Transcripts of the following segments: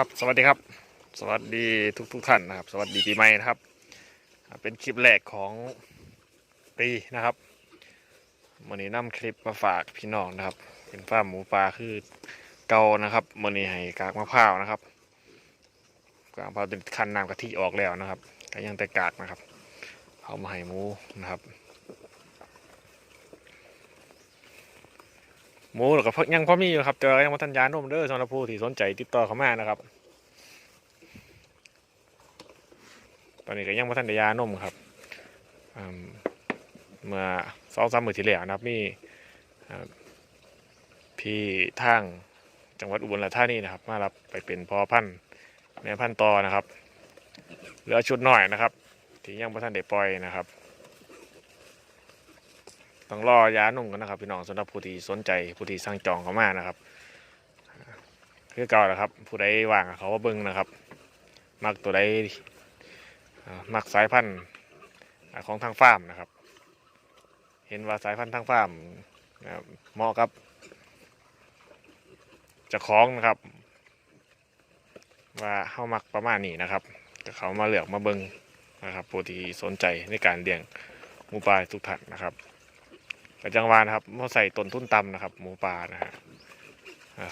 ครับสวัสดีครับ สวัสดีทุกทุกท่านนะครับ สวัสดีปีใหม่นะครับ เป็นคลิปแรกของปีนะครับวันนี้นำคลิปมาฝากพี่น้องนะครับ เป็นฟาร์มหมูปลาคือเกานะครับวันนี้ให้กากมะพร้าวนะครับกากมะพร้าวเป็นคันน้ำกะทิออกแล้วนะครับก็ยังแต่กากนะครับเอามาให้หมูนะครับ หมูแล้วก็ยังพอมีอยู่ครับแต่ยังมาทันยานมเด้อสำหรับผู้ที่สนใจติดต่อเข้ามานะครับ ตอนนี้ก็ยังมาทันยานมครับมเมื่อสองสามมือที่แล้วนะครับมีอ่พี่ทางจังหวัดอุบลราชธานีนะครับ มารับไปเป็นพอพันธุ์แม่พันธุ์ต่อนะครับเหลือชุดหน่อยนะครับที่ยังไม่ทันได้ปล่อยนะครับ ต้องรอยานุ่มกันนะครับ พี่น้องสำหรับผู้ที่สนใจผู้ที่สั่งจองเขามานะครับคือเก่าแหละครับ ผู้ใดว่างเขาก็เบิ้งนะครับ มักตัวใดมักสายพันธุ์ของทางฟาร์มนะครับ เห็นว่าสายพันธุ์ทางฟาร์มนะครับเหมาะกับจะคล้องนะครับ ว่าเข้ามักประมาณนี้นะครับก็เขามาเลือกมาเบิ้งนะครับผู้ที่สนใจในการเลี้ยงมูปลาทุกท่านนะครับ กับจังหวานะครับมาใส่ต้นทุนต่ำนะครับ หมูป่านะฮะ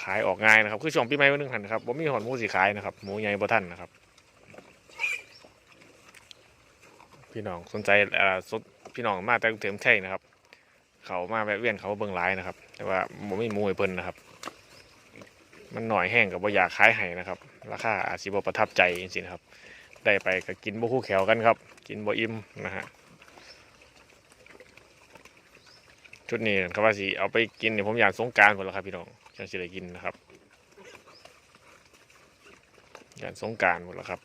ขายออกง่ายนะครับ คือช่วงปีใหม่วันหนึงหันนะครับผมมีหอนหมูสีขายนะครับหมูใหญ่บ่ทันนะครับ พี่น้องสนใจอ่าพี่น้องมาแต่กรุงเทพใช่นะครับ เขามาแวะเวียนเขาเบิ่งหลายนะครับ แต่ว่าผมไม่มีหมูให้เพิ่นนะครับ มันหน่อยแห้งกับบ่อยากขายให้นะครับ ราคาอาจสิบประทับใจจริงๆครับ ได้ไปก็กินบ่คู่แขวกันครับ กินบ่อิ่มนะฮะ ชุดนี้เขาว่าสิเอาไปกินเนี่ยผมอยากสงการหมดแล้วครับพี่น้องยังสิได้กินนะครับอยากสงการหมดแล้วครับ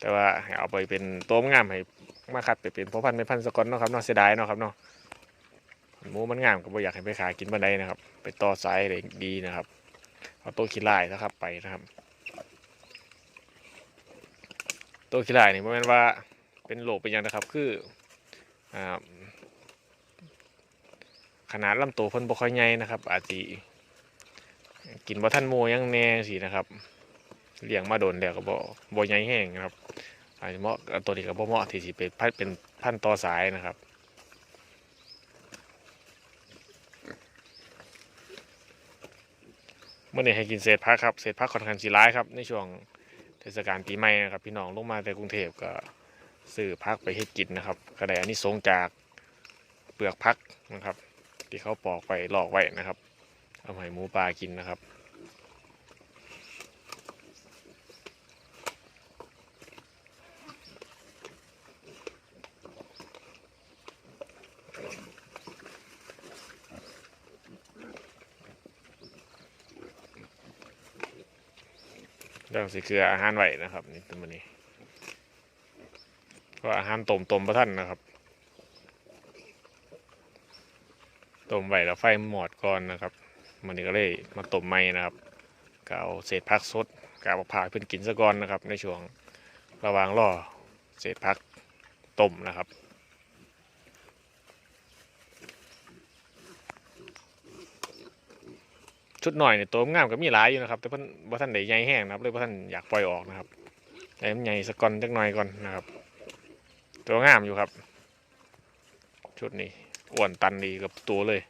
แต่ว่าเอาไปเป็นตัวงามให้มาคัดไปเป็นพ่อพันธุ์แม่พันธุ์สกอนเนาะครับเนาะเสียดายเนาะครับเนาะหมูมันงามก็บ่อยากให้ไปขากินบันไดนะครับ ไปต่อสายเลยดีนะครับเอาตัวขี้ลายนะครับไปนะครับ ตัวขี้ลายนี่บ่แม่นว่าเป็นโรคเป็นยังนะครับ คืออ่า นาดลำตัวเพิ่นบ่ค่อยใหญ่นะครับ อาจสิกินบ่ทันหมู่ยังแน่สินะครับเลี้ยงมาโดนแล้วก็บ่บ่ใหญ่แห้งนะครับอาจจะเหมาะตัวนี้ก็บ่เหมาะที่สิเป็นพันเป็นพันต่อสายนะครับเมื่อนี้ให้กินเศษผักครับเศษผักค่อนข้างสิร้ายครับในช่วงเทศกาลปีใหม่นะครับ พี่น้องลงมาแต่กรุงเทพก็ซื้อผักไปเฮ็ดกินนะครับก็ได้อันนี้สงจากเปลือกผักนะครับ ที่เขาปอกไปหลอกไว้นะครับเอาให้หมูปลากินนะครับเรื่องสิคืออาหารไหวนะครับ นี่ตัวนี้ ก็อาหารต้มต้มประท่านนะครับ ต้มไว้แล้วไฟหมอดก่อนนะครับ มันก็เลยมาต้มใหม่นะครับก็เอาเศษผักสดกาบผ่าเพื่อนกินซะก่อนนะครับ ในช่วงระหว่างรอเศษผักต้มนะครับชุดหน่อยเนี่ยตัวงามก็มีหลายอยู่นะครับ แต่เพิ่นบ่ท่านได้ใหญ่แห้งนะครับเลยบ่ท่านอยากปล่อยออกนะครับแต่มันใหญ่สกก่อนจักหน่อยก่อนนะครับ ตัวงามอยู่ครับ ชุดนี้ อ้วนตันดีกับตัวเลย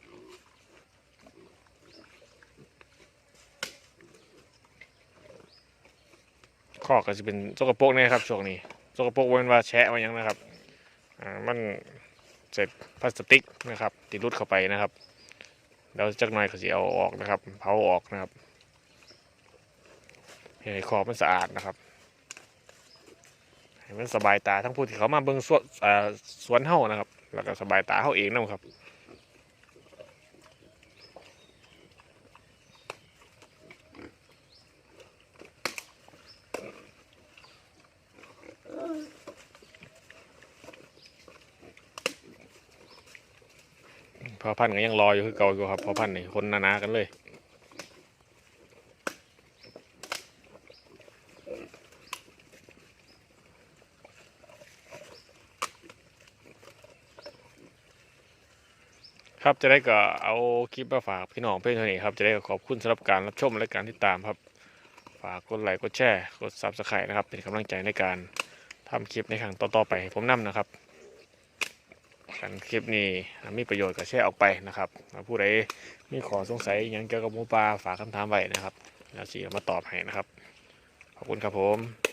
ข้อก็จะเป็นสกปรกเนี่ยครับช่วงนี้สกปรกเว้นว่าแชะมายังนะครับอ่ามันเสร็จพลาสติกนะครับ ติดรุดเข้าไปนะครับแล้วจักหน่อยก็จะเอาออกนะครับ เผาออกนะครับให้ขอบมันสะอาดนะครับให้มันสบายตาทั้งผู้ที่เขามาเบิ่งสวนอ่าสวนเฮานะครับ แล้วก็สบายตาเฮาเองนะครับพอพันธุ์ก็ยังรออยู่คือเก่าอยู่ครับพอพันธุ์นี่คนหนาๆกันเลย ครับจะได้ก็เอาคลิปมาฝากพี่น้องเพื่อนเท่านี้ครับจะได้ก็ขอบคุณสำหรับการรับชมและการติดตามครับ ฝากกดไลค์กดแชร์กด Subscribe นะครับ เป็นกำลังใจในการทำคลิปในครั้งต่อๆไปให้ผมนํนะครับกันคลิปนี้มีประโยชน์ก็แชร์ออกไปนะครับผู้ใดมีขอสงสัยอหยังเกี่ยวกับหมูปลาฝากคำถามไว้นะครับ แล้วสีมาตอบให้นะครับ ขอบคุณครับผม